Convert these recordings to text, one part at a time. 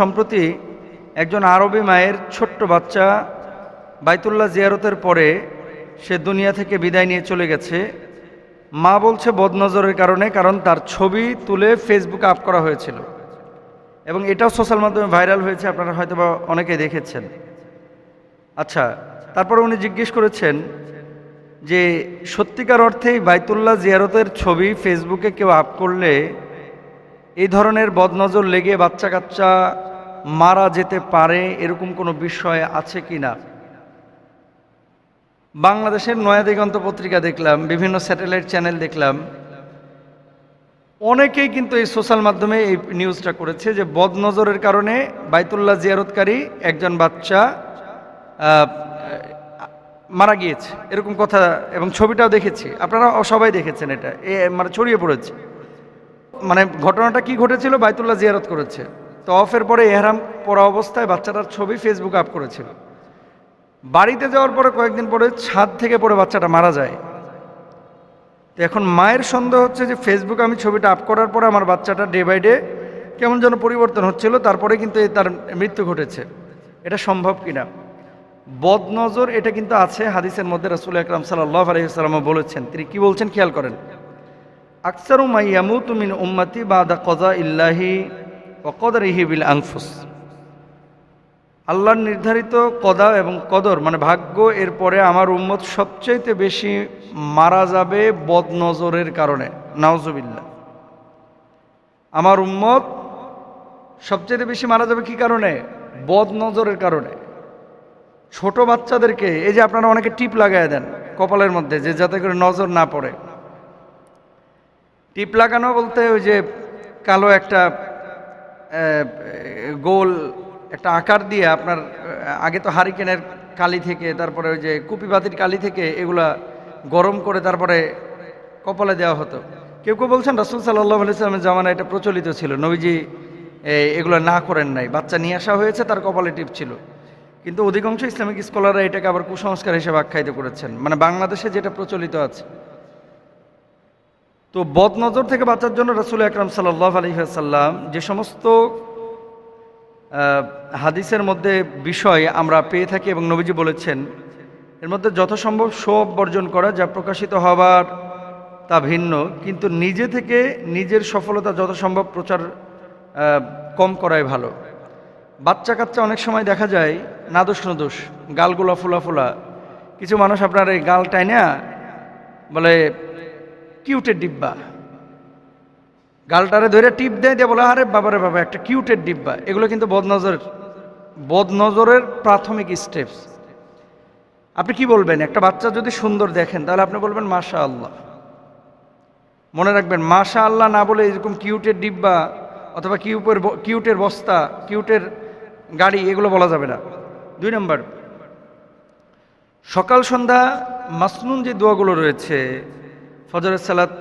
সম্প্রতি একজন আরবি মায়ের ছোট্ট বাচ্চা বাইতুল্লাহ জিয়ারতের পরে সে দুনিয়া থেকে বিদায় নিয়ে চলে গেছে। মা বলছে বদনজরের কারণে কারণ তার ছবি তুলে ফেসবুকে আপ করা হয়েছিল। এবং এটাও সোশ্যাল মাধ্যমে ভাইরাল হয়েছে, আপনারা হয়তো বা অনেকে দেখেছেন। আচ্ছা তারপরে উনি জিজ্ঞেস করেছেন যে সত্যিকার অর্থেই বাইতুল্লাহ জিয়ারতের ছবি ফেসবুকে কেউ আপ করলে এই ধরনের বদনজর লেগে বাচ্চা কাচ্চা মারা যেতে পারে এরকম কোনো বিষয় আছে কি না বাংলাদেশের নয়া দিগন্ত পত্রিকা দেখলাম, বিভিন্ন স্যাটেলাইট চ্যানেল দেখলাম। অনেকেই কিন্তু এই সোশ্যাল মাধ্যমে এই নিউজটা করেছে যে বদনজরের কারণে বাইতুল্লাহ জিয়ারতকারী একজন বাচ্চা মারা গিয়েছে। এরকম কথা এবং ছবিটাও দেখেছি। আপনারা সবাই দেখেছেন এটা। এ মানে ছড়িয়ে পড়েছে। মানে ঘটনাটা কি ঘটেছিল? বাইতুল্লাহ জিয়ারত করেছে। তো অফের পরে এহরাম পরা অবস্থায় বাচ্চাটার ছবি ফেসবুকে আপ করেছিল। বাড়িতে যাওয়ার পরে কয়েকদিন পরে ছাদ থেকে পড়ে বাচ্চাটা মারা যায়। তো এখন মায়ের সন্দেহ হচ্ছে যে ফেসবুকে আমি ছবিটা আপ করার পরে আমার বাচ্চাটা ডে বাই ডে কেমন যেন পরিবর্তন হচ্ছিল, তারপরে কিন্তু তার মৃত্যু ঘটেছে। এটা সম্ভব কিনা? বদনজর এটা কিন্তু আছে, হাদিসের মধ্যে রসুল আকরাম সাল্লাহ আলহিসাল্লাম বলেছেন। তিনি কি বলছেন? খেয়াল করেন। আকসারু মাইয়ামু তুমিন উম্মতি বাদা কজা ইল্লাহি অকদরিহি বিল আংফুস আল্লাহর নির্ধারিত কদা এবং কদর মানে ভাগ্য, এরপরে আমার উম্মত সবচাইতে বেশি মারা যাবে বদনজরের কারণে নাওজবিল্লা আমার উম্মত সবচেয়ে বেশি মারা যাবে কি কারণে? বদনজরের কারণে। ছোট বাচ্চাদেরকে, এই যে আপনারা অনেকে টিপ লাগায় দেন কপালের মধ্যে, যে যাতে করে নজর না পড়ে। টিপ লাগানো বলতে ওই যে কালো একটা গোল, একটা আকার দিয়ে আপনার আগে তো হারিকেনের কালি থেকে, তারপরে ওই যে কুপিবাতির কালি থেকে এগুলা গরম করে তারপরে কপালে দেওয়া হতো। কেউ কেউ বলছেন, রাসুল সাল্লাহ আলাইসলামের জামানা এটা প্রচলিত ছিল। নবীজি এগুলো না করেন নাই। বাচ্চা নিয়ে আসা হয়েছে, তার কপালে টিপ ছিল। কিন্তু অধিকাংশ ইসলামিক স্কলাররা এটাকে আবার কুসংস্কার হিসেবে আখ্যায়িত করেছেন। মানে বাংলাদেশে যেটা প্রচলিত আছে তো বদনজর থেকে বাঁচার জন্য রসুল আকরাম সাল্লাহ আলহিহাসাল্লাম যে সমস্ত হাদিসের মধ্যে বিষয় আমরা পেয়ে থাকি এবং নবীজি বলেছেন, এর মধ্যে যথাসম্ভব শোভ বর্জন করা যা প্রকাশিত হবার তা ভিন্ন, কিন্তু নিজে থেকে নিজের সফলতা যথাসম্ভব প্রচার কম করাই ভালো। বাচ্চা কাচ্চা অনেক সময় দেখা যায় নাদোষ নদোষ গালগুলা ফুলা ফুলা। কিছু মানুষ আপনার এই গাল টাইনা বলে কিউটের ডিব্বা। গালটারে ধরে টিপ দেয়, দিয়ে বলে, আরে বাবারে বাবা, একটা কিউটের ডিব্বা। এগুলো কিন্তু বদনজর, বদনজরের প্রাথমিক স্টেপস আপনি কি বলবেন? একটা বাচ্চা যদি সুন্দর দেখেন, তাহলে আপনি বলবেন মাশা আল্লাহ মনে রাখবেন মাশা আল্লাহ না বলে এরকম কিউটের ডিব্বা অথবা কিউপের কিউটের বস্তা, কিউটের গাড়ি, এগুলো বলা যাবে না। দুই নম্বর, সকাল সন্ধ্যা মাসনুন যে দোয়াগুলো রয়েছে ফজরের সালাত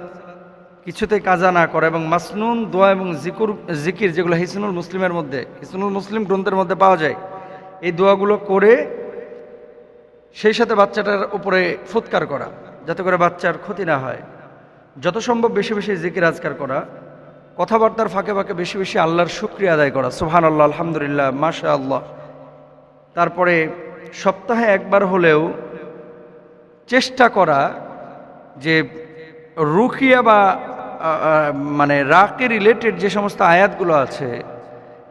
কিছুতে কাজা না করা এবং মাসনুন, দোয়া এবং জিকুর, জিকির যেগুলো হিসনুল মুসলিমের মধ্যে, হিসনুল মুসলিম গ্রন্থের মধ্যে পাওয়া যায়, এই দোয়াগুলো করে সেই সাথে বাচ্চাটার উপরে ফুৎকার করা, যাতে করে বাচ্চার ক্ষতি না হয়। যত সম্ভব বেশি বেশি জিকির আজকার করা, কথাবার্তার ফাঁকে ফাঁকে বেশি বেশি আল্লাহর শুক্রিয়া আদায় করা সুহান আল্লাহ আলহামদুলিল্লাহ মাশা আল্লাহ তারপরে সপ্তাহে একবার হলেও চেষ্টা করা যে রুখিয়া বা মানে রাকে রিলেটেড যে সমস্ত আয়াতগুলো আছে,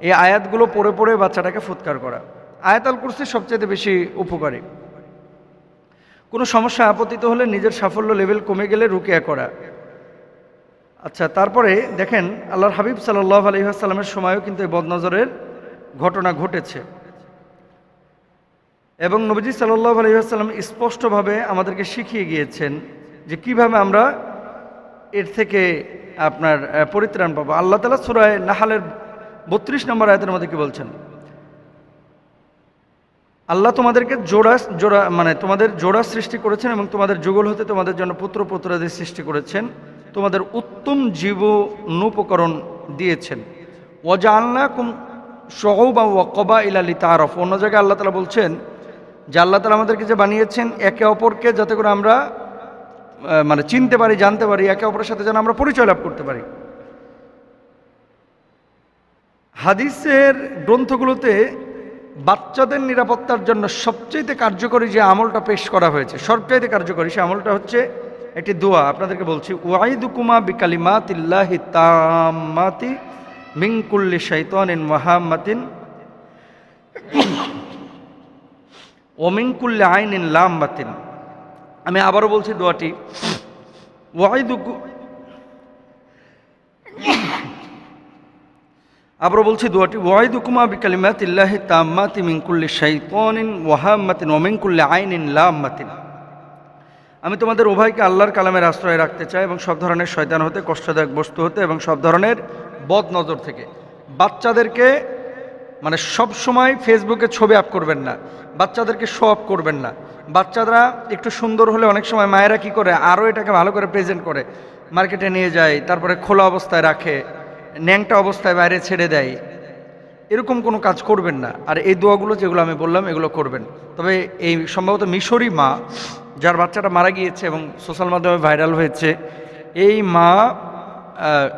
এই আয়াতগুলো পড়ে পড়ে বাচ্চাটাকে ফুৎকার করা। আয়াতাল কুরসি সবচেয়ে বেশি উপকারী। কোনো সমস্যা আপত্তিত হলে নিজের সাফল্য লেভেল কমে গেলে রুকিয়া করা। আচ্ছা তারপরে দেখেন, আল্লাহর হাবিব সাল্লাহ আলহিহাস্লামের সময়ও কিন্তু এই বদনজরের ঘটনা ঘটেছে। এবং নবীজি সাল্লাহ আলহিহাস্লাম স্পষ্টভাবে আমাদেরকে শিখিয়ে গিয়েছেন যে কীভাবে আমরা এর থেকে আপনার পরিত্রাণ পাবো। আল্লাহ তালা সুরায় নাহালের বত্রিশ নম্বর আয়তের মধ্যে কি বলছেন? আল্লাহ তোমাদেরকে জোড়া জোড়া মানে তোমাদের জোড়া সৃষ্টি করেছেন এবং তোমাদের যুগল হতে তোমাদের জন্য পুত্র পুত্রাদের সৃষ্টি করেছেন। তোমাদের উত্তম জীবনোপকরণ দিয়েছেন। ওজা আল্লাহ কুম সহবা ওয়াকবা ইলালি তারফ অন্য জায়গায় আল্লাহ তালা বলছেন যে আল্লাহ তালা আমাদেরকে যে বানিয়েছেন একে অপরকে যাতে করে আমরা মানে চিনতে পারি, জানতে পারি, একে অপরের সাথে যেন আমরা পরিচয় লাভ করতে পারি। হাদিসের গ্রন্থগুলোতে বাচ্চাদের নিরাপত্তার জন্য সবচাইতে কার্যকরী যে আমলটা পেশ করা হয়েছে, সবচাইতে কার্যকরী সে আমলটা হচ্ছে একটি দোয়া। আপনাদেরকে বলছি, ওয়াইদুকুমা বিকালিমাত ইল্লাহি তাম্মাতি মিঙ্কুল্লি শৈতানিন ওয়াহাম্মাতিন ওমিঙ্কুল্লি আইনিন লাম্মাতিন। আমি আবারও বলছি দোয়াটি। আবারও বলছি দোয়াটি ওয়াইদুকুমা বিকালিমাত ইল্লাহি তাম্মাতি মিঙ্কুল্লি শৈতানিন ওয়াহাম্মাতিন ওমিঙ্কুল্লি আইনিন লাম্মাতিন। আমি তোমাদের উভয়কে আল্লাহর কালামের আশ্রয় রাখতে চাই এবং সব ধরনের শয়তান হতে, কষ্টদায়ক বস্তু হতে এবং সব ধরনের বদ নজর থেকে। বাচ্চাদেরকে মানে সব সময় ফেসবুকে ছবি আপ করবেন না, বাচ্চাদেরকে শো আপ করবেন না। বাচ্চারা একটু সুন্দর হলে অনেক সময় মায়েরা কি করে, আরও এটাকে ভালো করে প্রেজেন্ট করে। মার্কেটে নিয়ে যায়, তারপরে খোলা অবস্থায় রাখে, ন্যাংটা অবস্থায় বাইরে ছেড়ে দেয়। এরকম কোনো কাজ করবেন না। আর এই দোয়াগুলো যেগুলো আমি বললাম, এগুলো করবেন। তবে এই সম্ভবত মিশরি মা, যার বাচ্চাটা মারা গিয়েছে এবং সোশ্যাল মাধ্যমে ভাইরাল হয়েছে, এই মা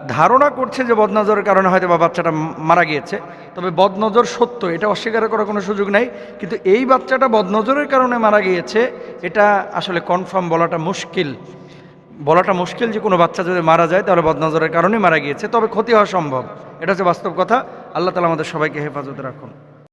ধারণা করছে যে বদনজরের কারণে হয়তো বা বাচ্চাটা মারা গিয়েছে। তবে বদনজর সত্য, এটা অস্বীকার করার কোনো সুযোগ নাই। কিন্তু এই বাচ্চাটা বদনজরের কারণে মারা গিয়েছে, এটা আসলে কনফার্ম বলাটা মুশকিল। বলাটা মুশকিল যে কোনো বাচ্চা যদি মারা যায়, তাহলে বদনজরের কারণে মারা গিয়েছে, তবে ক্ষতি হওয়া সম্ভব। এটা হচ্ছে বাস্তব কথা। আল্লাহ তালা আমাদের সবাইকে হেফাজতে রাখুন।